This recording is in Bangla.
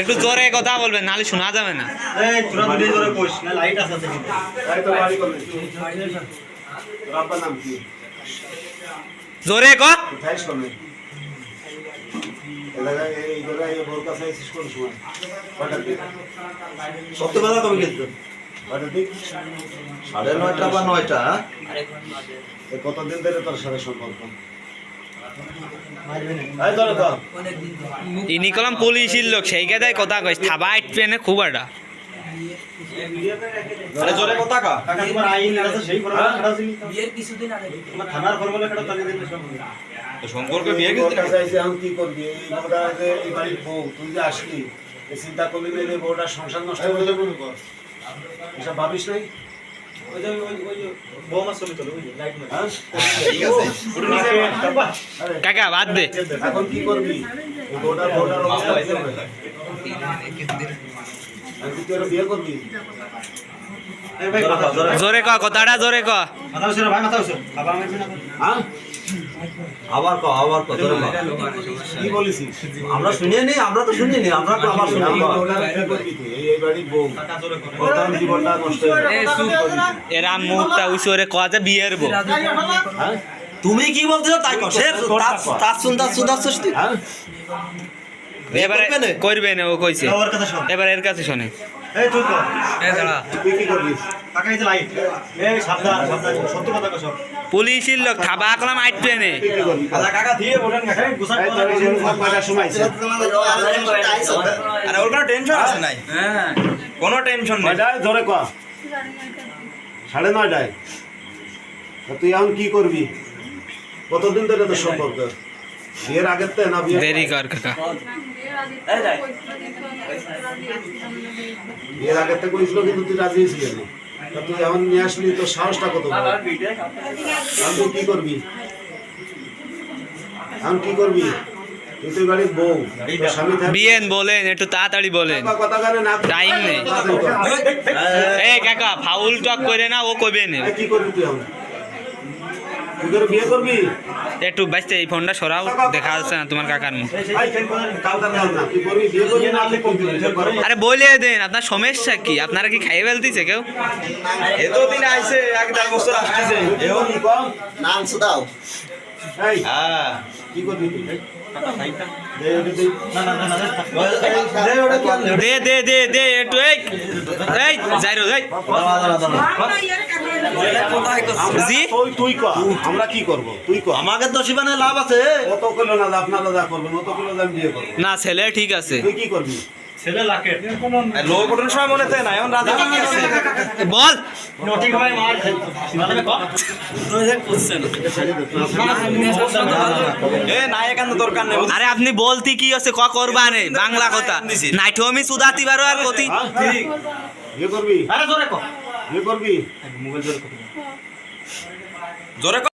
একটু জোরে কথা বলবেন নাহলে শোনা যাবে না। জোরে ক। সত্য কথা কবে গেছিল সাড়ে নয়টা বা নয়টা হ্যাঁ? কতদিন ধরে তোর সাথে সম্পর্ক? ইনি কলাম পুলিশের লোক সেই কেদায় কথা কইস থাবা আইট পেনে খুব একটা। সব সম্পর্কে বিয়ে কি করবি? এই বউটা এই বাড়ির বউ তুই যে আসলি চিন্তা করলি না সংসার নষ্ট করে এসব ভাবিস নাই? হ্যাঁ? ঠিক আছে। আরে, কাকা বাদ দে। এখন কি করবি? এই বউটার বউটার অবস্থা বিয়ে করবি? জোরে ক কথাটা জোরে ক। মাথা ভাই মাথা হ্যাঁ? আবার ক আবার ক ক কি বলেছিস? আমরা শুনিয়ে নি আমরা তো শুনিয়ে নি আমরা তো আবার শুনি এই বউ জীবনটা নষ্ট এরা মুখটা উসরে বিয়ের বউ। হ্যাঁ? তুমি কি বলছো তাই কর সে তার তার শুনতা শুনতা শুনতি হ্যাঁ? এবারে করবে না? ও কইছে। এবার এর কাছে শোনে। এই তুই কর তুই কি করবি? কাকা যে লাইট এই সাবধান সাবধান সত্য কথা কর পুলিশের লোক থাবা কলাম কাকা কাকা বলেন কাকা সময় আছে? আরে ওর কোনো টেনশন আছে নাই? হ্যাঁ। কোনো টেনশন নেই। কয়টায়? ধরে ক। সাড়ে নয়টায়? তুই এখন কি করবি? কতদিন ধরে তোর সম্পর্ক? বিয়ের আগের তে না বিয়ে। দেরি কর কাকা। বিয়ের আগের থেকে কইছিল কিন্তু তুই রাজি ছিলি না তা তুই এখন নিয়ে আসলি তোর সাহসটা কত এখন তুই কি করবি? এখন কি করবি? তুই বাড়ির বউ। তোর স্বামী থাকবে বিয়েন বলেন একটু তাড়াতাড়ি বলেন। টাইম নেই। কাকা ফাউল টক করে না ও কইবে না। কি করবি তুই এখন? তুই বিয়ে করবি? একটু বাঁচতে এই ফোনটা সরাও দেখা যাচ্ছে না তোমার কাকার মুখ। আরে বলে দেন আপনার সমস্যা কি? আপনারা কি খাইয়ে ফেলতেছে কেউ? এত দিন আইছে এক দেড় বছর আসতেছে। এও নি কম নাম হ্যাঁ। কি করবি তুই? দে দে না না না না দে। দে দে দে দে একটু এই এই যাই রো যাই জি তুই তুই ক আমরা কি করব তুই ক আমাকে তো শিবানে লাভ আছে অত কইলো না আপনারা যা করবেন অত কইলো আমি বিয়ে করব না ছেলে ঠিক আছে তুই কি করবি ছেলে লাকেট লোক ওঠার সময় মনে হয় না এখন রাজি কি আছে বল নটি ভাই মার সীমানা কর এ নাই এখান দরকার নেই আরে আপনি বলতে কি আছে ক করবা নে বাংলা কথা নাইটো আমি সুদাতি পারো আর কতি হ্যাঁ করবি আরে জোরে কর বিয়ে করবি? মোবাইল জোরে কর জোরে